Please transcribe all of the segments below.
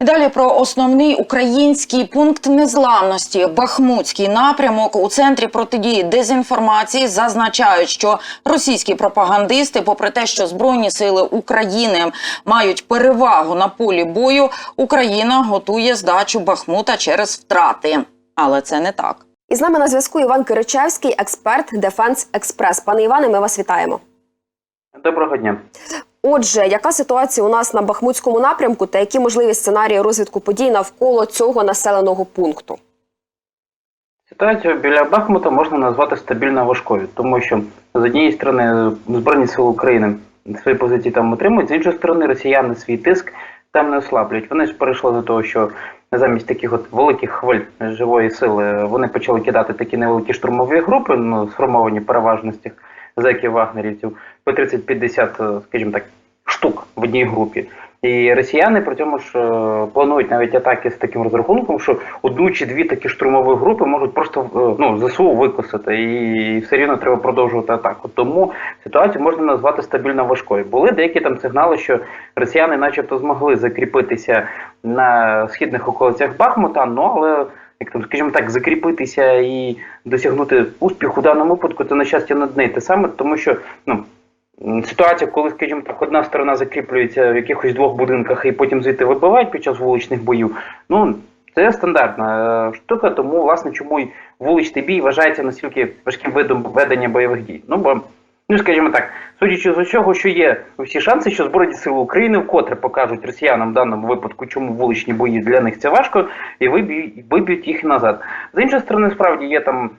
Далі про основний український пункт незламності Бахмутський напрямок у центрі протидії дезінформації зазначають, що російські пропагандисти, попри те, що збройні сили України мають перевагу на полі бою, Україна готує здачу Бахмута через втрати. Але це не так. І з нами на зв'язку Іван Киричевський, експерт Дефенс Експрес. Пане Іване, ми вас вітаємо. Доброго дня. Отже, яка ситуація у нас на Бахмутському напрямку та які можливі сценарії розвитку подій навколо цього населеного пункту? Ситуацію біля Бахмута можна назвати стабільно важкою, тому що з однієї сторони Збройні сили України свої позиції там отримують, з іншої сторони, росіяни свій тиск там не ослаблюють. Вони ж перейшли до того, що замість таких от великих хвиль живої сили вони почали кидати такі невеликі штурмові групи, ну сформовані переважно з цих зеків вагнерівців, по 30-50, скажімо так, штук в одній групі. І росіяни при цьому ж е, планують навіть атаки з таким розрахунком, що одну чи дві такі штурмові групи можуть просто е, ну ЗСУ викосити, і все рівно треба продовжувати атаку. Тому ситуацію можна назвати стабільно важкою. Були деякі там сигнали, що росіяни, начебто, змогли закріпитися на східних околицях Бахмута, ну але як там, скажімо так, закріпитися і досягнути успіху в даному випадку, це на щастя над неї те саме, тому що ну. Ситуація, коли, скажімо так, одна сторона закріплюється в якихось двох будинках і потім звідти вибивають під час вуличних боїв. Ну це стандартна е, штука, тому власне чому й вуличний бій вважається настільки важким видом ведення бойових дій. Ну бо, ну скажімо так, судячи з усього, що є всі шанси, що Збройні сили України вкотре покажуть росіянам в даному випадку, чому вуличні бої для них це важко, і виб'ють їх назад. З іншої сторони, справді є там.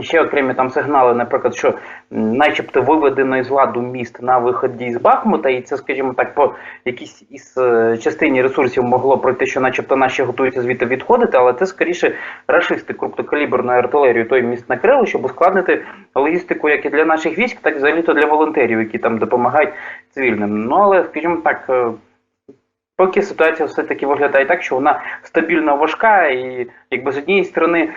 Ще окремі там сигнали, наприклад, що начебто виведено із ладу міст на виході з Бахмута, і це, скажімо так, по якійсь із е, частині ресурсів могло пройти, що начебто наші готуються звідти відходити, але це скоріше рашисти крупнокаліберною артилерією той міст накрили, щоб ускладнити логістику як і для наших військ, так і взагалі-то для волонтерів, які там допомагають цивільним. Ну але, скажімо так. е, Поки ситуація все-таки виглядає так, що вона стабільно важка, і якби з однієї сторони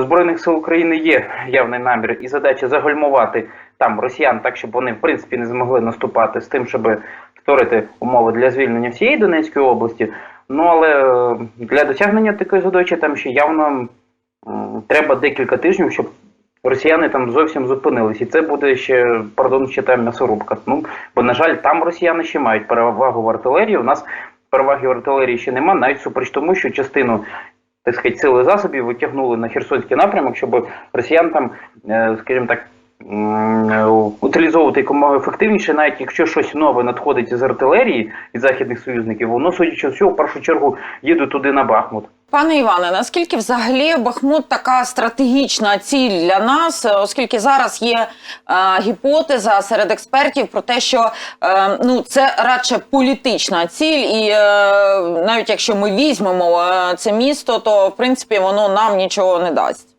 Збройних сил України є явний намір і задача загальмувати там росіян так, щоб вони в принципі не змогли наступати з тим, щоб створити умови для звільнення всієї Донецької області. Ну але е, для досягнення такої задачі там ще явно треба декілька тижнів, щоб росіяни там зовсім зупинились. І це буде ще, пардон, ще та м'ясорубка. Ну, бо, на жаль, там росіяни ще мають перевагу в артилерії. У нас переваги в артилерії ще нема, навіть супереч тому, що частину так сказати, сили засобів витягнули на Херсонський напрямок, щоб росіян там, е, скажімо так, утилізовувати якомога ефективніше, навіть якщо щось нове надходить з артилерії від західних союзників, воно, судячи з в першу чергу їде туди на Бахмут. Пане Іване, наскільки взагалі Бахмут така стратегічна ціль для нас, оскільки зараз є е, гіпотеза серед експертів про те, що е, ну це радше політична ціль, і е, навіть якщо ми візьмемо е, це місто, то в принципі воно нам нічого не дасть.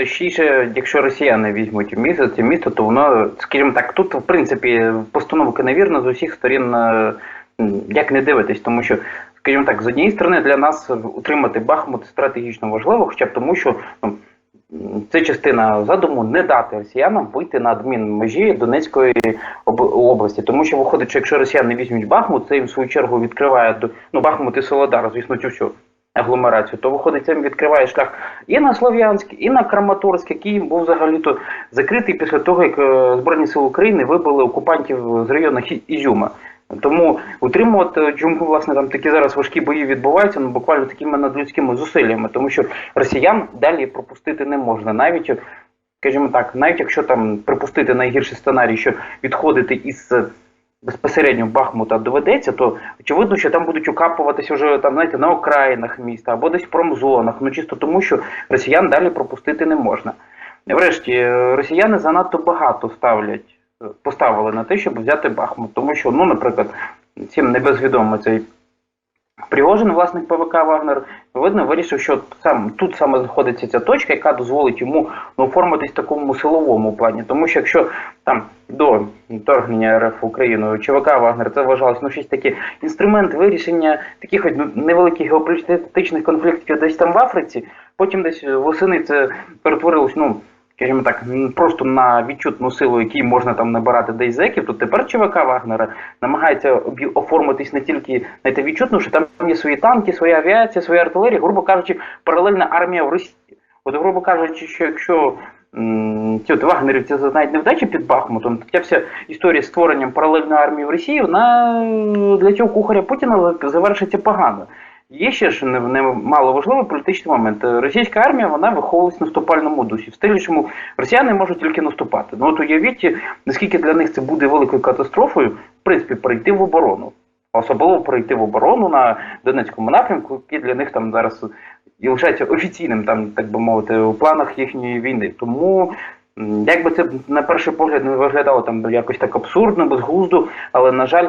Точніше, якщо росіяни візьмуть місто, це місто, то воно, скажімо так, тут в принципі постановка невірна з усіх сторін, е, як не дивитись, тому що, скажімо так, з однієї сторони для нас утримати Бахмут стратегічно важливо, хоча б тому, що ну, це частина задуму не дати росіянам вийти на адмінмежі Донецької області, тому що виходить, що якщо росіяни візьмуть Бахмут, це їм в свою чергу відкриває ну Бахмут і Солодар, звісно, цю всю агломерацію, то виходить, це відкриває шлях і на Слов'янськ, і на Краматорськ, який був взагалі-то закритий після того, як е, Збройні Сили України вибили окупантів з району Ізюма. Тому утримувати, чому власне там такі зараз важкі бої відбуваються, ну буквально такими надлюдськими зусиллями, тому що росіян далі пропустити не можна, навіть скажімо так, навіть якщо там припустити найгірший сценарій, що відходити із е, безпосередньо Бахмута доведеться, то очевидно, що там будуть окапуватися вже там, знаєте, на окраїнах міста або десь в промзонах, ну чисто тому, що росіян далі пропустити не можна. Врешті, е, росіяни занадто багато ставлять, е, поставили на те, щоб взяти Бахмут, тому що, ну, наприклад, всім не безвідомо цей Пригожин, власник ПВК Вагнер, видно, вирішив, що сам тут саме знаходиться ця точка, яка дозволить йому ну, оформитись в такому силовому плані. Тому що якщо там до вторгнення РФ в Україну ЧВК Вагнер це вважалось ну щось таке інструмент вирішення таких ну, невеликих геополітичних конфліктів десь там в Африці, потім десь восени це перетворилось ну, скажімо так, просто на відчутну силу, якій можна там набирати десь зеків, то тепер ЧВК Вагнера намагається оформитись не тільки знаєте, відчутно, що там є свої танки, своя авіація, своя артилерія, грубо кажучи, паралельна армія в Росії. От, грубо кажучи, що якщо ці от вагнерівці зазнають невдачі під Бахмутом, то ця вся історія з створенням паралельної армії в Росії, вона для цього кухаря Путіна завершиться погано. Є ще ж не, не мало важливий політичний момент. Е, Російська армія вона виховувалась в наступальному дусі. В стилі, чому росіяни можуть тільки наступати. Ну от уявіть, наскільки для них це буде великою катастрофою, в принципі, перейти в оборону. Особливо перейти в оборону на Донецькому напрямку, який для них там зараз і лишається офіційним, там, так би мовити, у планах їхньої війни. Тому м, як би це на перший погляд не виглядало там якось так абсурдно, безглуздо, але, на жаль,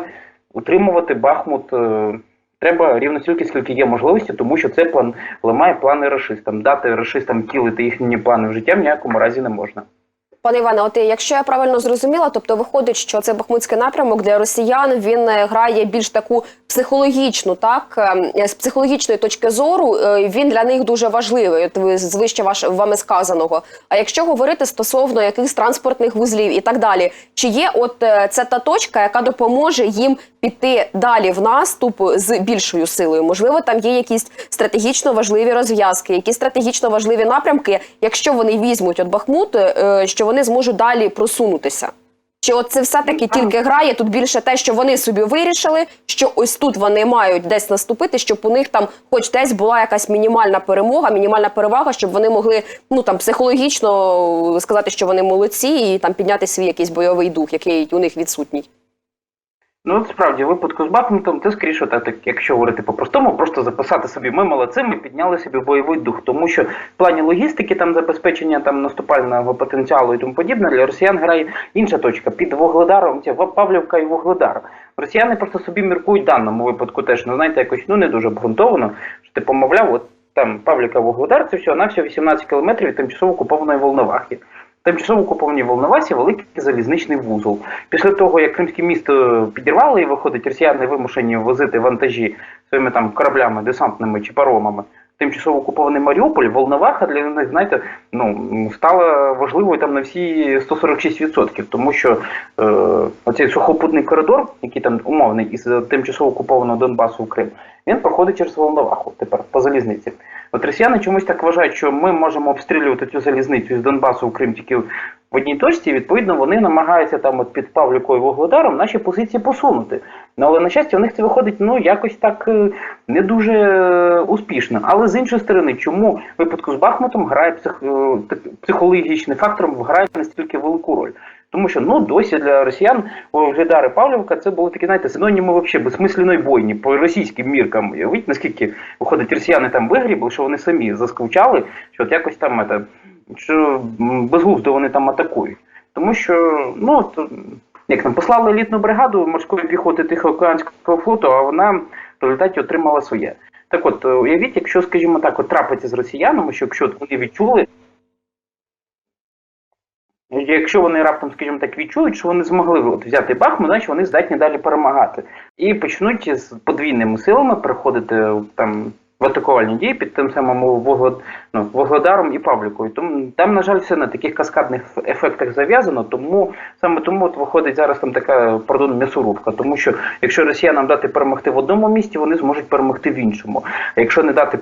утримувати Бахмут е, треба рівно стільки, скільки є можливості, тому що це план ламає плани рашистам. Дати расистам тілити їхні плани в життя в ніякому разі не можна. Пане Іване, от якщо я правильно зрозуміла, тобто виходить, що цей бахмутський напрямок для росіян він е, грає більш таку психологічну, так е, з психологічної точки зору е, він для них дуже важливий. От вище ваш вами сказаного. А якщо говорити стосовно якихось транспортних вузлів і так далі, чи є от це та точка, яка допоможе їм піти далі в наступ з більшою силою? Можливо, там є якісь стратегічно важливі розв'язки, якісь стратегічно важливі напрямки, якщо вони візьмуть от Бахмут, що вони зможуть далі просунутися. Чи от це все-таки тільки грає тут більше те, що вони собі вирішили, що ось тут вони мають десь наступити, щоб у них там, хоч десь була якась мінімальна перемога, мінімальна перевага, щоб вони могли ну там психологічно сказати, що вони молодці, і там підняти свій якийсь бойовий дух, який у них відсутній. Ну, от справді, в випадку з Бахмутом, це скоріше так, якщо говорити по-простому, просто записати собі ми молодці, ми підняли собі бойовий дух. Тому що в плані логістики, там забезпечення там наступального потенціалу і тому подібне, для росіян грає інша точка під Вугледаром, це Павлівка і Вугледар. Росіяни просто собі міркують в даному випадку теж, ну знаєте, якось ну не дуже обґрунтовано, що ти помовляв, от там Павлівка Вугледар, це все на всього 18 кілометрів від тимчасово окупованої Волновахи. Тимчасово окуповані Волновасі великий залізничний вузол. Після того, як Кримське місто підірвали і виходить, росіяни вимушені возити вантажі своїми там кораблями, десантними чи паромами. Тимчасово окупований Маріуполь, Волноваха для них, знаєте, ну стала важливою там на всі 146%, тому що е, оцей сухопутний коридор, який там умовний із тимчасово окупованого Донбасу в Крим, він проходить через Волноваху тепер по залізниці. От росіяни чомусь так вважають, що ми можемо обстрілювати цю залізницю з Донбасу в Крим тільки в одній точці. Відповідно, вони намагаються там от під Павлікою Вугледаром наші позиції посунути. Ну але на щастя, у них це виходить ну якось так е, не дуже е, успішно. Але з іншої сторони, чому випадку з Бахмутом грає псих, е, психологічний фактор грає настільки велику роль? Тому що ну досі для росіян Вугледар і Павлівка це були такі, знаєте, синоніми вообще безсмисленої бойні по російським міркам. Уявіть, наскільки виходить, росіяни там вигрібли, що вони самі заскучали, що от якось там это, що безглуздо вони там атакують. Тому що, ну от, як там послали елітну бригаду морської піхоти Тихоокеанського флоту, а вона в результаті отримала своє. Так от, уявіть, якщо, скажімо так, от трапиться з росіянами, що якщо вони відчули. Якщо вони раптом, скажімо так, відчують, що вони змогли от взяти Бахмут, значить вони здатні далі перемагати. І почнуть з подвійними силами приходити там в атакувальні дії під тим самим Вуглед, ну, Вугледаром і Павлікою. Тому там, на жаль, все на таких каскадних ефектах зав'язано, тому саме тому от виходить зараз там така пардон, м'ясорубка. Тому що якщо росіянам дати перемогти в одному місті, вони зможуть перемогти в іншому. А якщо не дати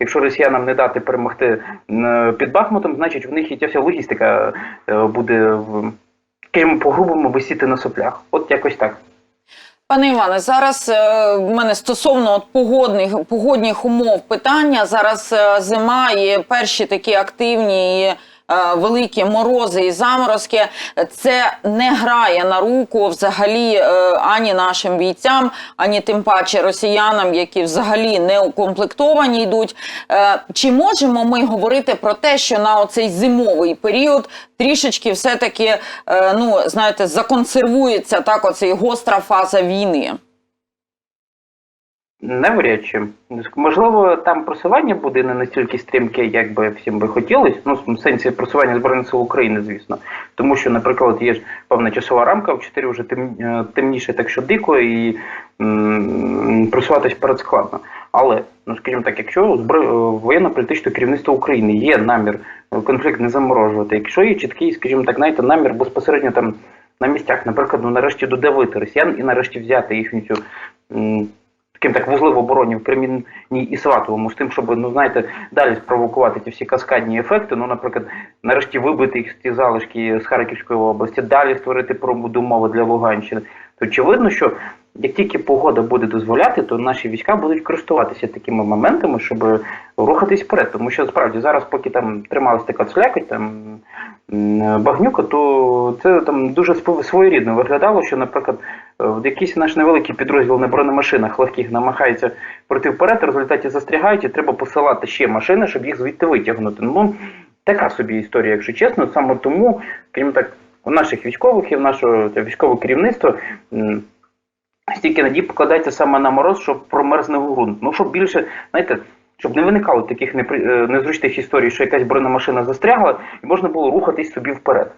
якщо росіянам не дати перемогти під Бахмутом, значить в них і ця вся логістика е, буде в скажімо, по-грубому висіти на соплях. От якось так. Пане Іване, зараз е, в мене стосовно от погодних погодних умов питання. Зараз е, зима і перші такі активні великі морози і заморозки. Це не грає на руку взагалі е, ані нашим бійцям, ані тим паче росіянам, які взагалі не укомплектовані йдуть. Е, Чи можемо ми говорити про те, що на оцей зимовий період трішечки все-таки, е, ну знаєте, законсервується так оцей гостра фаза війни? Навряд чи. Можливо, там просування буде не настільки стрімке, як би всім би хотілося. Ну, в сенсі просування Збройних сил України, звісно. Тому що, наприклад, є ж певна часова рамка, в 4 вже тем, е, темніше, так що дико, і м, просуватись перед складно. Але, ну скажімо так, якщо е, воєнно-політичного керівництва України є намір е, конфлікт не заморожувати, якщо є чіткий, скажімо так, знаєте, намір безпосередньо там на місцях, наприклад, ну нарешті додавити росіян і нарешті взяти їхню цю м, таким так вузли в обороні в Кремінні і Сватовому, з тим, щоб ну знаєте, далі спровокувати ті всі каскадні ефекти. Ну, наприклад, нарешті вибити їх ті залишки з Харківської області, далі створити умови для Луганщини. То очевидно, що як тільки погода буде дозволяти, то наші війська будуть користуватися такими моментами, щоб рухатись вперед. Тому що справді зараз, поки там трималась така слякоть, там багнюка, то це там дуже своєрідно виглядало, що, наприклад, в якийсь наш невеликий підрозділ на бронемашинах легких намагається пройти вперед, в результаті застрягають, і треба посилати ще машини, щоб їх звідти витягнути. Ну така собі історія, якщо чесно. Саме тому, крім так, у наших військових і в нашого військове керівництво. Стільки надій покладається саме на мороз, щоб промерзне ґрунт. Ну, щоб більше, знаєте, щоб не виникало таких непри... е, незручних історій, що якась бронемашина застрягла, і можна було рухатись собі вперед.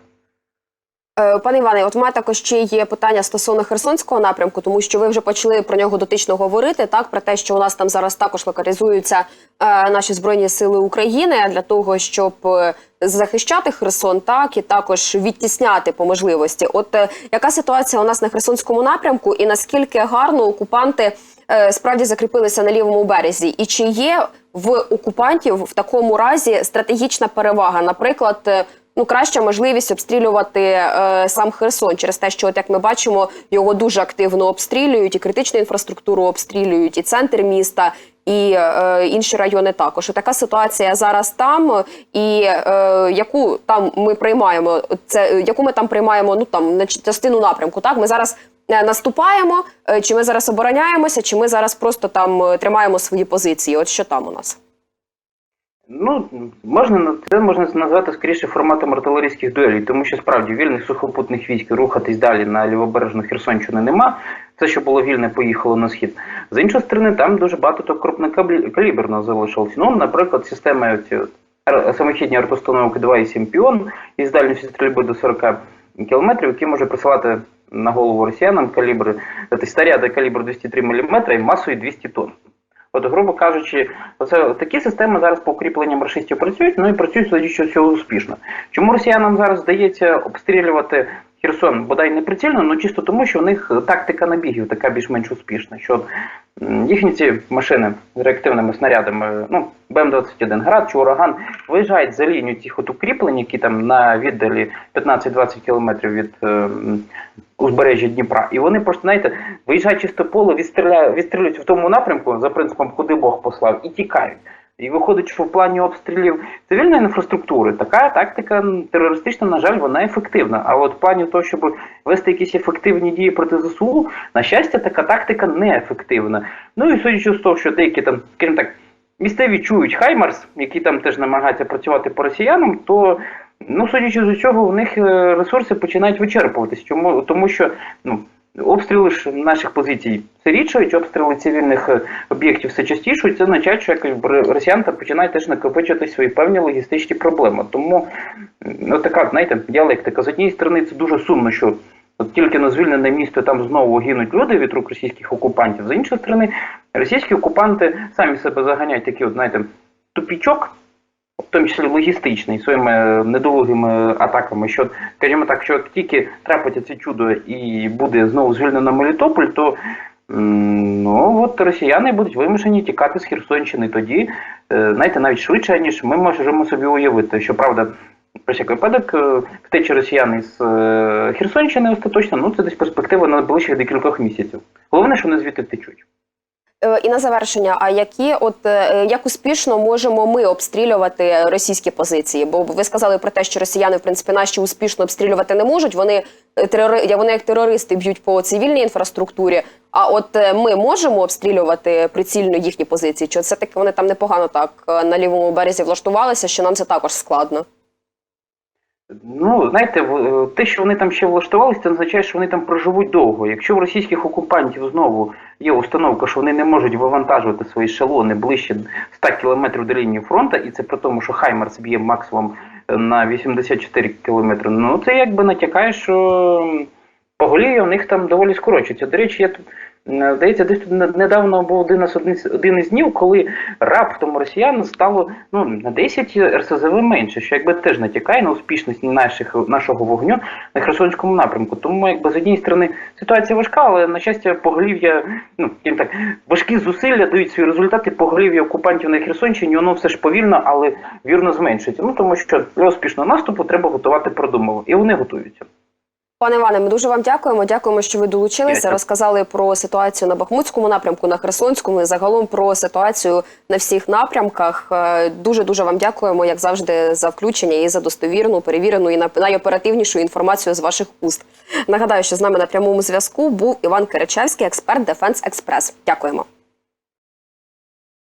Е, Пане Іване, от у мене також ще є питання стосовно Херсонського напрямку, тому що ви вже почали про нього дотично говорити. Так про те, що у нас там зараз також локалізуються е, наші збройні сили України для того, щоб е, захищати Херсон, так і також відтісняти по можливості. От е, яка ситуація у нас на Херсонському напрямку, і наскільки гарно окупанти е, справді закріпилися на лівому березі, і чи є в окупантів в такому разі стратегічна перевага, наприклад. Ну краща можливість обстрілювати е, сам Херсон через те, що от як ми бачимо, його дуже активно обстрілюють, і критичну інфраструктуру обстрілюють, і центр міста, і е, інші райони також. Така ситуація зараз там, і е, яку там ми приймаємо, це яку ми там приймаємо, ну там на частину напрямку. Так, ми зараз. е, Наступаємо, е, чи ми зараз обороняємося, чи ми зараз просто там е, тримаємо свої позиції? От що там у нас? Ну, можна на- це можна назвати скоріше форматом артилерійських дуелей, тому що справді вільних сухопутних військ рухатись далі на лівобережну Херсонщину нема. Це, що було вільне, поїхало на схід. З іншої сторони, там дуже багато то крупнокаліберного залишилось. Ну, наприклад, системи оці, от, ар- самохідні артостановки 2,7 піон із дальністю стрільби до 40 кілометрів, які може присилати на голову росіянам калібри, тобто снаряди калібру 203 мм і масою 200 тонн. От, грубо кажучи, оце такі системи зараз по укріпленням рашистів працюють, ну і працюють судячи з цього успішно. Чому росіянам зараз здається обстрілювати Херсон бодай не прицільно, ну чисто тому, що в них тактика набігів така більш-менш успішна. Що їхні ці машини з реактивними снарядами, ну БМ-21 град чи ураган, виїжджають за лінію цих от укріплень, які там на віддалі 15-20 кілометрів від е, м, узбережжя Дніпра, і вони просто знаєте, виїжджають чисто поле, відстріляють, відстрілюють в тому напрямку за принципом, куди Бог послав, і тікають. І виходить, що в плані обстрілів цивільної інфраструктури така тактика терористична, на жаль, вона ефективна. А от в плані того, щоб вести якісь ефективні дії проти ЗСУ, на щастя, така тактика неефективна. Ну і судячи з того, що деякі там, скажімо так, місцеві чують Хаймарс, які там теж намагаються працювати по росіянам, то ну, судячи з усього, в них е, ресурси починають вичерпуватись. Чому? Тому що ну, обстріли ж наших позицій все рідшають, обстріли цивільних е, об'єктів все частішують. Це означає, що якось росіян починають теж накопичувати свої певні логістичні проблеми. Тому ну, така, знаєте, діалектика. З однієї сторони, це дуже сумно, що От тільки на звільнене місто там знову гинуть люди від рук російських окупантів. З іншої сторони, російські окупанти самі себе заганяють такі, от, знаєте, тупічок, в тому числі логістичний, своїми недолугими атаками. Що, скажімо так, що тільки трапиться це чудо і буде знову звільнено Мелітополь, то ну от росіяни будуть вимушені тікати з Херсонщини. Тоді, е, знаєте, навіть швидше, ніж ми можемо собі уявити. Щоправда, про всяк випадок, е, втечі росіян із е, Херсонщини остаточно, ну це десь перспектива на ближчих декількох місяців. Головне, що вони звідти втечуть. Е, І на завершення, а які от е, як успішно можемо ми обстрілювати російські позиції? Бо ви сказали про те, що росіяни в принципі наші успішно обстрілювати не можуть. Вони е, терори, вони як терористи б'ють по цивільній інфраструктурі. А от ми можемо обстрілювати прицільно їхні позиції? Чи все таки вони там непогано так на лівому березі влаштувалися, що нам це також складно? Ну, знаєте, е, те, що вони там ще влаштувалися, це означає, що вони там проживуть довго. Якщо в російських окупантів знову є установка, що вони не можуть вивантажувати свої ешелони ближче 100 кілометрів до лінії фронту, і це при тому, що Хаймерс б'є максимум е, на 84 кілометри, ну це якби натякає, що поголів'я в них там доволі скорочується. До речі, я тут Здається, десь недавно був один із один із днів, коли раптом росіян стало ну на 10 РСЗВ менше, що якби теж натякає на успішність наших нашого вогню на Херсонському напрямку. Тому якби з однієї сторони ситуація важка, але на щастя, поголів'я, ну так, важкі зусилля дають свої результати. Поголів'я окупантів на Херсонщині, воно все ж повільно, але вірно зменшується. Ну тому що для успішного наступу треба готувати продумово, і вони готуються. Пане Іване, ми дуже вам дякуємо. Дякуємо, що ви долучилися. Дякую. Розказали про ситуацію на Бахмутському напрямку, на Херсонському і загалом про ситуацію на всіх напрямках. Дуже дуже вам дякуємо, як завжди, за включення і за достовірну, перевірену і найоперативнішу інформацію з ваших уст. Нагадаю, що з нами на прямому зв'язку був Іван Киричевський, експерт Дефенс Експрес. Дякуємо.